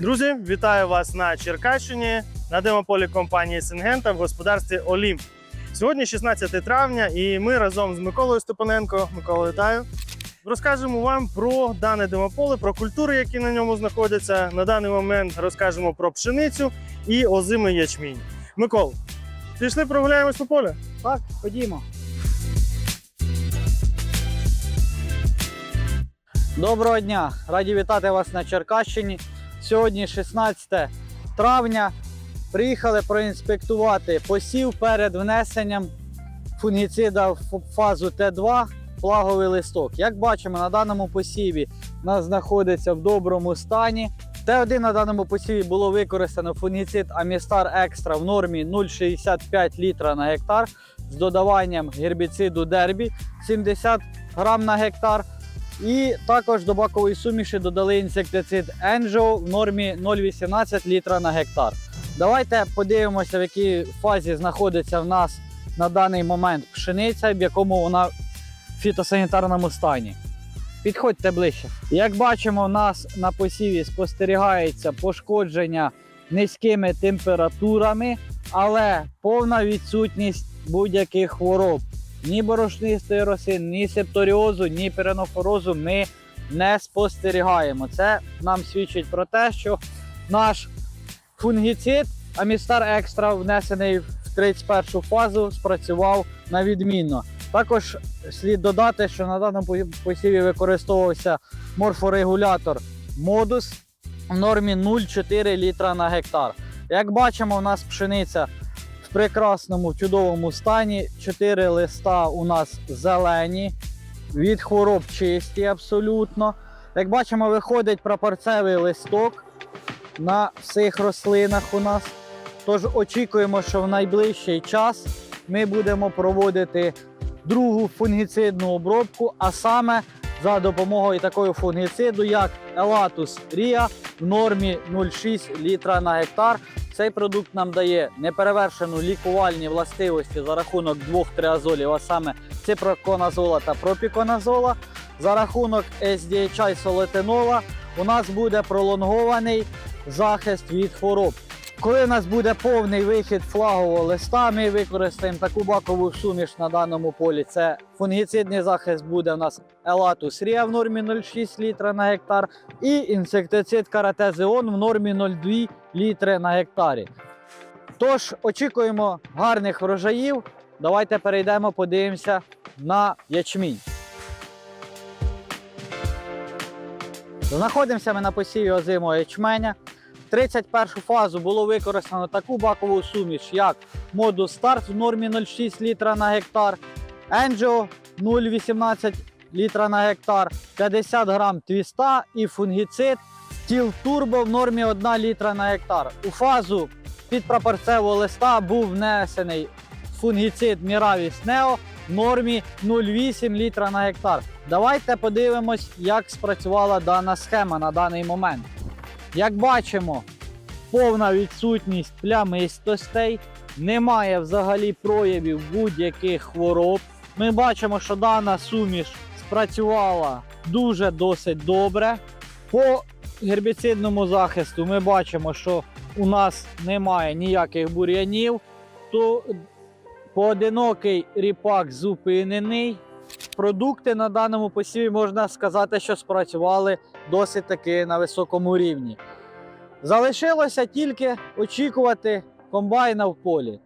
Друзі, вітаю вас на Черкащині на демополі компанії Сингента в господарстві Олімп. Сьогодні 16 травня, і ми разом з Миколою Степаненко. Микола, вітаю. Розкажемо вам про дане демополе, про культури, які на ньому знаходяться. На даний момент розкажемо про пшеницю і озимий ячмінь. Микол, пішли прогуляємось по полю? Так, ходімо. Доброго дня! Раді вітати вас на Черкащині. Сьогодні 16 травня. Приїхали проінспектувати посів перед внесенням фунгіцида в фазу Т2 флаговий листок. Як бачимо, на даному посіві у нас знаходиться в доброму стані. Т1 на даному посіві було використано фунгіцид Амістар Екстра в нормі 0,65 літра на гектар з додаванням гербіциду Дербі 70 грам на гектар. І також до бакової суміші додали інсектицид Енджо в нормі 0,18 літра на гектар. Давайте подивимося, в якій фазі знаходиться в нас на даний момент пшениця, в якому вона в фітосанітарному стані. Підходьте ближче. Як бачимо, у нас на посіві спостерігається пошкодження низькими температурами, але повна відсутність будь-яких хвороб. Ні борошнистої роси, ні септоріозу, ні перенофорозу ми не спостерігаємо. Це нам свідчить про те, що наш фунгіцид Амістар Екстра, внесений в 31 фазу, спрацював на відмінно. Також слід додати, що на даному посіві використовувався морфорегулятор модус в нормі 0,4 літра на гектар. Як бачимо, у нас пшениця прекрасному чудовому стані. Чотири листа у нас зелені, від хвороб чисті абсолютно. Як бачимо, виходить прапорцевий листок на всіх рослинах у нас. Тож очікуємо, що в найближчий час ми будемо проводити другу фунгіцидну обробку, а саме за допомогою такого фунгіциду, як Elatus Ria в нормі 0,6 літра на гектар. Цей продукт нам дає неперевершену лікувальні властивості за рахунок двох триазолів, а саме ципроконазола та пропіконазола. За рахунок SDHI солетинола у нас буде пролонгований захист від хвороб. Коли у нас буде повний вихід флагового листа, ми використаємо таку бакову суміш на даному полі. Це фунгіцидний захист буде у нас Elatus Ria в нормі 0,6 літра на гектар і інсектицид Каратезеон в нормі 0,2 літри на гектарі. Тож очікуємо гарних врожаїв. Давайте перейдемо, подивимося на ячмінь. Знаходимося ми на посіві озимого ячменя. В 31 фазу було використано таку бакову суміш, як модус старт в нормі 0,6 літра на гектар, Енджо 0,18 літра на гектар, 50 грам твіста і фунгіцид Тіл Турбо в нормі 1 літра на гектар. У фазу під прапорцевого листа був внесений фунгіцид Miravis Neo в нормі 0,8 літра на гектар. Давайте подивимось, як спрацювала дана схема на даний момент. Як бачимо, повна відсутність плямистостей, немає взагалі проявів будь-яких хвороб. Ми бачимо, що дана суміш спрацювала дуже досить добре. По гербіцидному захисту ми бачимо, що у нас немає ніяких бур'янів, то поодинокий ріпак зупинений. Продукти на даному посіві можна сказати, що спрацювали досить таки на високому рівні. Залишилося тільки очікувати комбайна в полі.